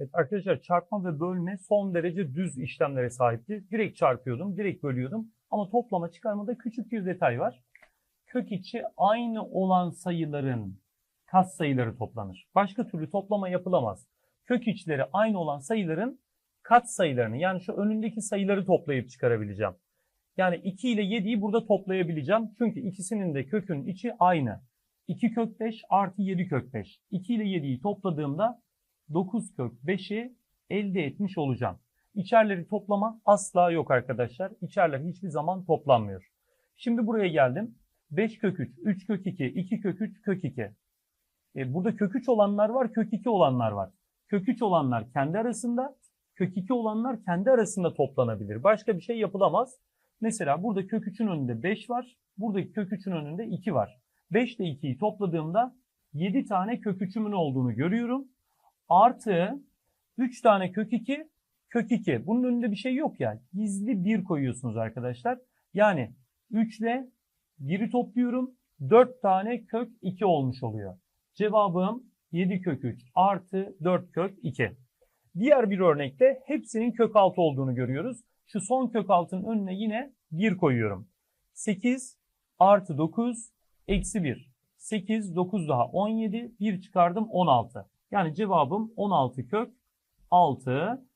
Evet, arkadaşlar çarpma ve bölme son derece düz işlemlere sahipti. Direkt çarpıyordum, direkt bölüyordum. Ama toplama çıkarmada küçük bir detay var. Kök içi aynı olan sayıların kat sayıları toplanır. Başka türlü toplama yapılamaz. Kök içleri aynı olan sayıların kat sayılarını yani şu önündeki sayıları toplayıp çıkarabileceğim. Yani 2 ile 7'yi burada toplayabileceğim. Çünkü ikisinin de kökün içi aynı. 2 kök 5 artı 7 kök 5. 2 ile 7'yi topladığımda 9 kök 5'i elde etmiş olacağım. İçerleri toplama asla yok arkadaşlar. İçerler hiçbir zaman toplanmıyor. Şimdi buraya geldim. 5 kök 3, 3 kök 2, 2 kök 3, kök 2. E, burada kök 3 olanlar var, kök 2 olanlar var. Kök 3 olanlar kendi arasında, kök 2 olanlar kendi arasında toplanabilir. Başka bir şey yapılamaz. Mesela burada kök 3'ün önünde 5 var. Buradaki kök 3'ün önünde 2 var. 5 ile 2'yi topladığımda 7 tane kök 3'ümün olduğunu görüyorum. Artı 3 tane kök 2, kök 2. Bunun önünde bir şey yok yani. Gizli 1 koyuyorsunuz arkadaşlar. Yani 3 ile 1'i topluyorum. 4 tane kök 2 olmuş oluyor. Cevabım 7 kök 3 artı 4 kök 2. Diğer bir örnekte hepsinin kök 6 olduğunu görüyoruz. Şu son kök 6'nın önüne yine 1 koyuyorum. 8 artı 9 eksi 1. 8, 9 daha 17, 1 çıkardım 16. Yani cevabım 16 kök 6.